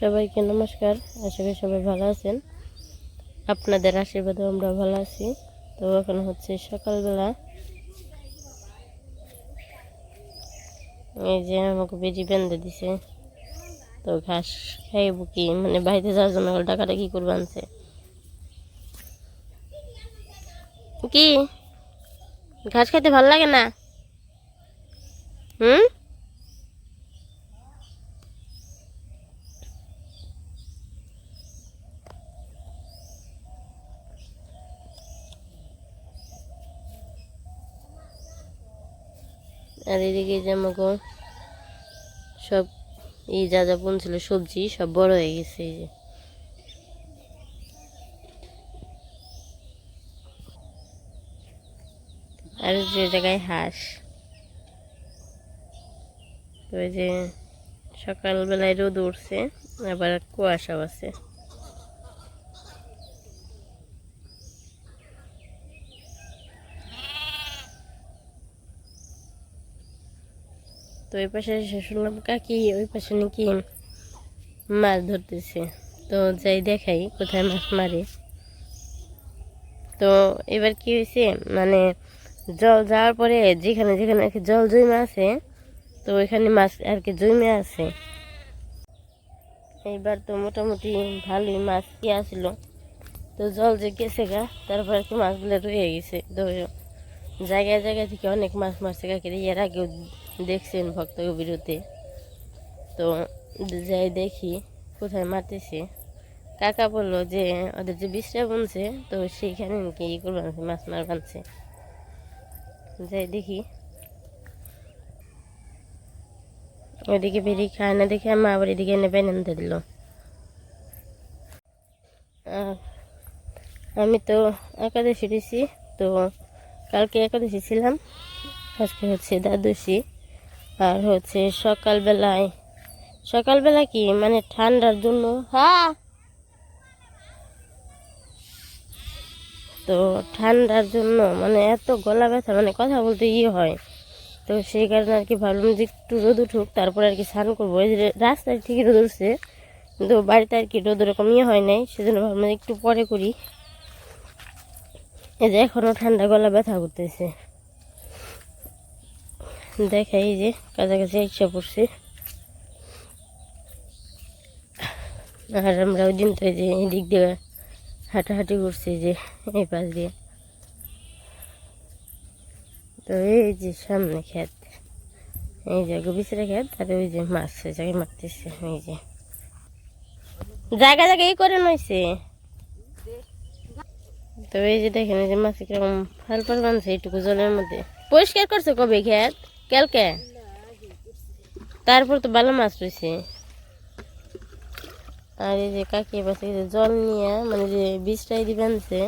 সবাইকে নমস্কার। আশা করি সবাই ভালো আছেন। আপনাদের আশীর্বাদে আমরা ভালো আছি। তো এখন হচ্ছে সকালবেলা। এই যে আমাকে বেজি বেঁধে দিছে। তো ঘাস খাইব কি? মানে বাড়িতে যাওয়ার জন্য টাকাটা কি করব আনছে। কি? ঘাস খাইতে ভালো লাগে না? হুম? আর এদিকে যে আমাকে সব এই যা যা ছিল সবজি সব বড় হয়ে গেছে এই যে। আর যে জায়গায় হাঁস। তো যে সকালবেলায় রোদ উঠছে, আবার কুয়াশাও আছে। তো ওই পাশে এসে শুনলাম, কাকি, ওই পাশে নাকি মাছ ধরতেছে। তো যাই দেখাই কোথায় মাছ মারে। তো এবার কি হয়েছে মানে জল যাওয়ার পরে যেখানে যেখানে আর কি জল জমে আছে, তো ওইখানে মাছ আর কি জমে আছে। এইবার তো মোটামুটি ভালোই মাছ কি আসলো। তো জল যে গেছে গা, তারপর আর কি মাছগুলো রয়ে গেছে। তো জায়গায় জায়গায় থেকে অনেক মাছ মারছে কাকিরে এর আগেও দেখছেন ভক্ত বিরুদ্ধে। তো যাই দেখি কোথায় মারতেছে। কাকা বলল যে, ওদের যে বিষটা বনছে, তো সেইখানে নাকি ই করে মাছ মার বানছে। যাই দেখি। ওইদিকে বেরিয়ে খায় না দেখে মা আবার এদিকে এনে বেন দিল। আমি তো একাদশী দিছি, তো কালকে একাদশী ছিলাম। আজকে হচ্ছে দ্বাদশী। আর হচ্ছে সকালবেলায়, সকালবেলা কি? মানে ঠান্ডার জন্য? হ্যাঁ। তো ঠান্ডার জন্য মানে এত গলা ব্যথা মানে কথা বলতে ইয়ে হয়। তো সেই কারণে আর কি ভাবলাম যে একটু রোদ উঠুক, তারপরে আর কি স্নান করব। এই যে রাস্তায় ঠিকই রোদ উঠছে, কিন্তু বাড়িতে আর কি রোদ ওরকম ইয়ে হয় নাই, সেজন্য ভাবলাম একটু পরে করি। এই যে এখনও ঠান্ডা গলা ব্যথা করতেছে। দেখাই এই যে কাছাকাছি ইচ্ছা পড়ছে। আর আমরা ওই দিন তো যে এদিক দিয়ে হাঁটাহাঁটি করছি যে এই পাশ দিয়ে। তো এই যে সামনে ক্ষেত, এই যে গোবিসরা ক্ষেত আর ওই যে মাছ জায়গায় মারতেছে, এই যে। জায়গা জায়গায় এই করে নইছে। তো এই যে দেখেন, এই যে মাছ কীরকম ফাল ফাল বানছে এইটুকু জলের মধ্যে। পরিষ্কার করছে কবে ক্ষেত? কালকে? তারপর তো ভালো মাছ রয়েছে আর এই যে কাকি পাশে যে জল নিয়ে মানে যে বীজটাই দিবেনছে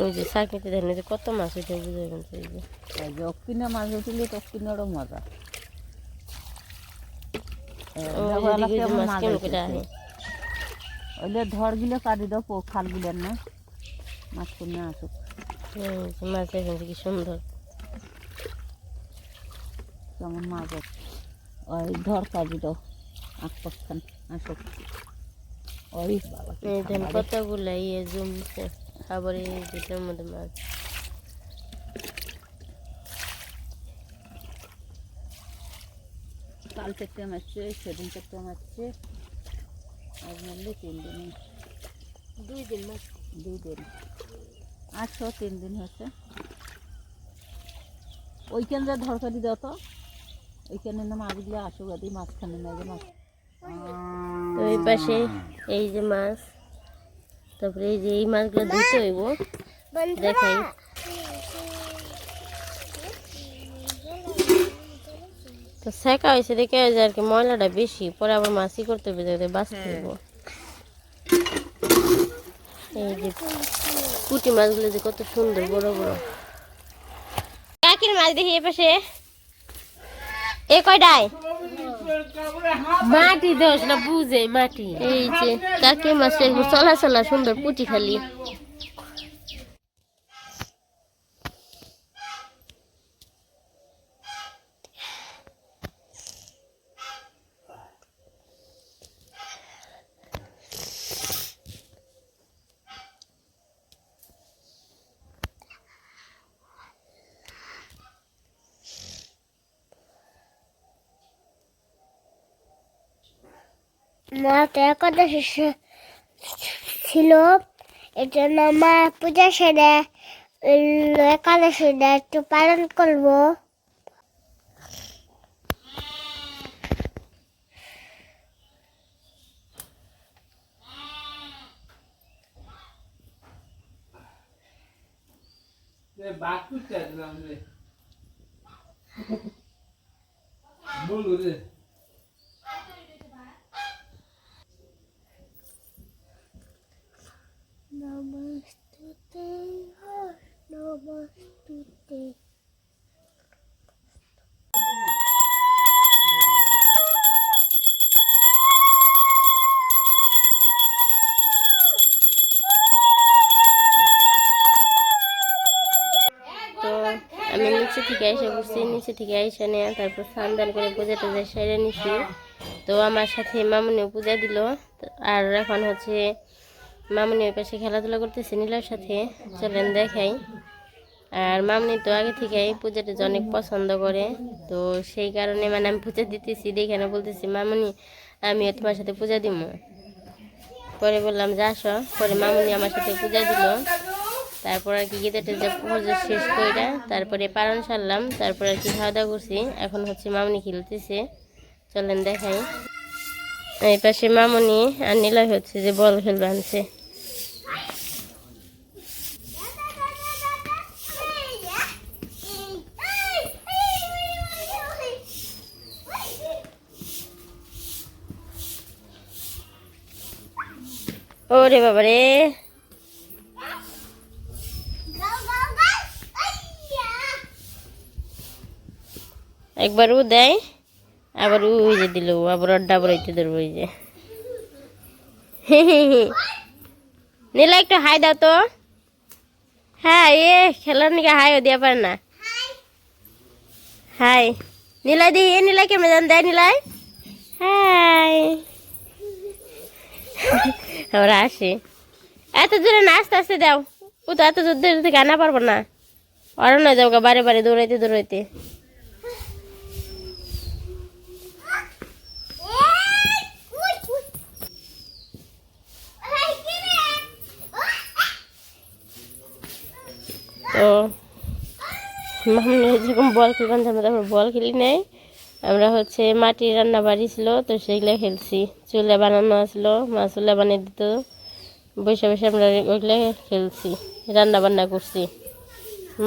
ওই যে চাকরিতে দেখেন এই যে কত মাছ উঠে বুঝে গেছে এই যে। অক্কিনা মাছ উঠিলে অক্কিনারও মজা। ওইলে ধরগুলো কাটি দাও খালগুলোর না। মাছ কিনে আসুক। মাছ কি সুন্দর। মাছ আছে? ওই ধর দাও আখ পক্ষান আসুক। ওই রে। কতগুলা ইয়ে জমছে খাবার এই যেটার মধ্যে মাছ। কাল থেকে মারছে সেদিন থেকে মারছে আজ মারলে তিন দিন দুই দিন মাছ। দুই দিন। আটশো তিন দিন হচ্ছে ওইখানে যা ধরকারি দাও তো। ওইখানে না মাছগুলো আসুক আদি মাঝখানে না যে মাছ। তো এই পাশে এই যে মাছ তারপরে এই যে এই মাছগুলো ধুতে হইব। দেখাই। তো শেখা হয়েছে দেখে যে আর কি ময়লাটা বেশি পরে আবার মাছই করতে হবে যাতে বাঁচতে হইব। এই যে পুঁটি মাছগুলো যে কত সুন্দর বড় বড়। কাকির মাছ দেখি এ পাশে। এ কয়টায় মাটি দোষ না বুঝে মাটি। এই যে কাকে মাসে চলা চলা সুন্দর পুটি খালি। একাদশী সে- ছিল জন্য মা পূজা সেরে উম, একাদশীটা একটু পালন করব। নমস্তুতে নমস্তুতে। তো আমি নিচে থেকে এসে বসছি, নিচে থেকে এসে নিয়ে তারপর স্নান দান করে পূজা টুজা সেরে নিছি। তো আমার সাথে মামুনিও পূজা দিল আর এখন হচ্ছে মামুনি ওই পাশে খেলাধুলা করতেছে, নীলার সাথে। চলেন দেখাই। আর মামনি তো আগে থেকেই পূজাটা অনেক পছন্দ করে, তো সেই কারণে মানে আমি পূজা দিতেছি, দেখে না বলতেছি, মামুনি আমিও তোমার সাথে পূজা দিব পরে বললাম, যা আসো। পরে মামনি আমার সাথে পূজা দিল। তারপর আর কি গীতা টেজা পুজো শেষ কইরা তারপরে পালন সারলাম। তারপর আর কি খাওয়া দাওয়া করছি। এখন হচ্ছে মামনি খেলতেছে। চলেন দেখাই। এই পাশে মামনি আর নীলয় হচ্ছে যে বল খেলবে আনছে। ওরে বাবা রে একবার ও দেয়, আবার ও ওই যে দিল, আবার আড্ডা বড়াইতে ধরবো ওই যে। নীলা, একটু হাই দাও তো। হ্যাঁ এ, খেলার নিকে হাইও দিয়া পারে না। হাই। নীলাই দি, এ, নীলাই কেমন দেয় নীলাই। হাই। আমরা আসি। এত জোরে না আস্তে দাও। ও তো এত জোর থেকে আনা পারব না। ওরা না যাও বারে বারে দৌড়াইতে দৌড়াইতে। তো, মামনি যখন বল খেলবান তখন বল খেলি নাই। আমরা হচ্ছে মাটির রান্না বাড়ি ছিল, তো সেগুলো খেলছি চুলে বানানো আসলো মা চুলে বানিয়ে দিত। বসে বসে আমরা ওইগুলো খেলছি রান্না বান্না করছি।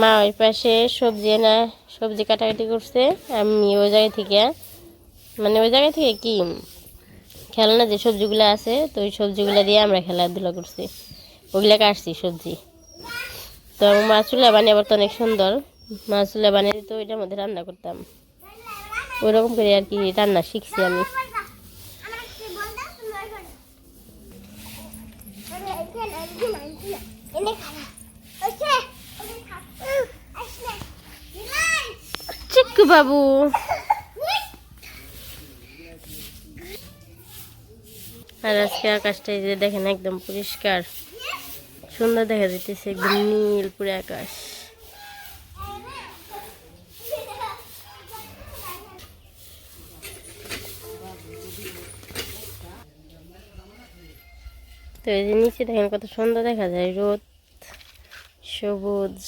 মা ওই পাশে সবজি এনে, সবজি কাটাকাটি করছে, আমি ওই জায়গা থেকে মানে ওই জায়গা থেকে কি, খেলনা যে সবজিগুলো আছে, তো ওই সবজিগুলো দিয়ে আমরা খেলাধুলা করছি। ওগুলো কাটছি সবজি। তো আমার মা চুলা বানিয়ে আবার তো অনেক সুন্দর। মা চুলা বানিয়ে দিত, ওইটার মধ্যে রান্না করতাম। ওইরকম করে আর কি রান্না শিখছি আমি। চিক্কু বাবু। আর আজকে আকাশটা এই যে দেখেন একদম পরিষ্কার। সুন্দর দেখা যাইতেছে একদম নীল পুরো আকাশ। তো এই যে নিচে দেখেন কত সুন্দর দেখা যায়, রোদ, সবুজ।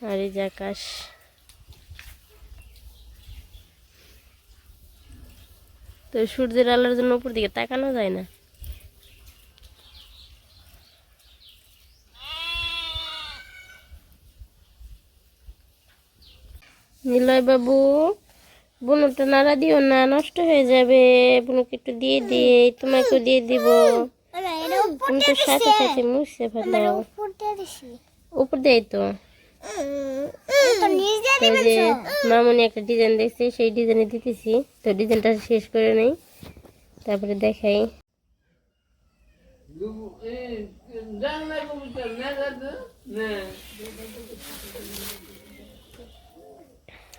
আর এই যে আকাশ। তো সূর্যের আলোর জন্য উপর দিকে তাকানো যায় না। নিলয় বাবু। বুনুটা নাড়া দিও না, নষ্ট হয়ে যাবে। বুনুকে একটু দিয়ে দিই, তোমাকেও দিয়ে দিব। তুমি তো সাথে সাথে মুছে ফেলো উপর দেয় তো। যে মামনি একটা ডিজাইন দেখছে, সেই ডিজাইনে দিতেছি। তো ডিজাইনটা শেষ করে নেই। তারপরে দেখাই। না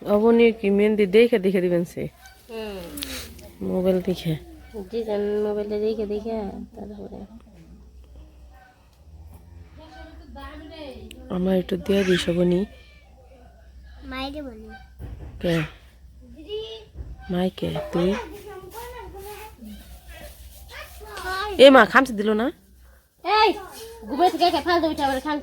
দাদু না অবনীর কি মেহেন্দি দেখে দেখে দিবেন সে? মোবাইল দেখে। ডিজাইন মোবাইলে দেখে দেখে তারপরে। আমার একটু দিয়ে দিস অবনী। কে? মাইকে তুই? এ মা খামচি দিল না? এই ঘুমে থেকে একা ফালতু উঠে আবার খান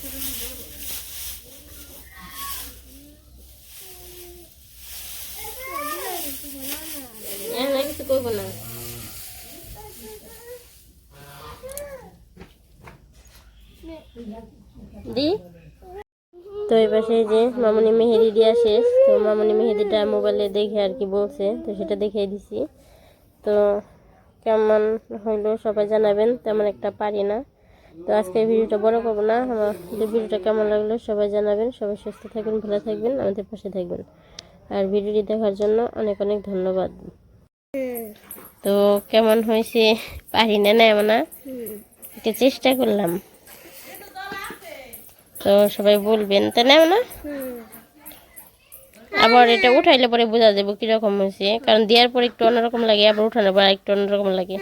না। দি? তো এই পাশে যে মামনি মেহেদি দেওয়া শেষ, তো মামনি মেহেদিটা মোবাইলে দেখে আর কি বলছে, তো সেটা দেখিয়ে দিছি। তো কেমন হইল সবাই জানাবেন, তেমন একটা পারি না। তো আজকে ভিডিওটা বড় করব না। আমাদের ভিডিওটা কেমন লাগল সবাই জানাবেন, সবাই সুস্থ থাকবেন, ভালো থাকবেন, আমাদের পাশে থাকবেন। আর ভিডিওটি দেখার জন্য অনেক অনেক ধন্যবাদ। তো কেমন হয়েছে? পারি না না এমন না। একটু চেষ্টা করলাম। তো সবাই বলবেন তাই না না? আবার এটা উঠাইলে পরে বোঝা যাবে কীরকম হয়েছে। কারণ দেওয়ার পর একটু অন্যরকম লাগে, আবার উঠানোর পর একটু অন্যরকম লাগে।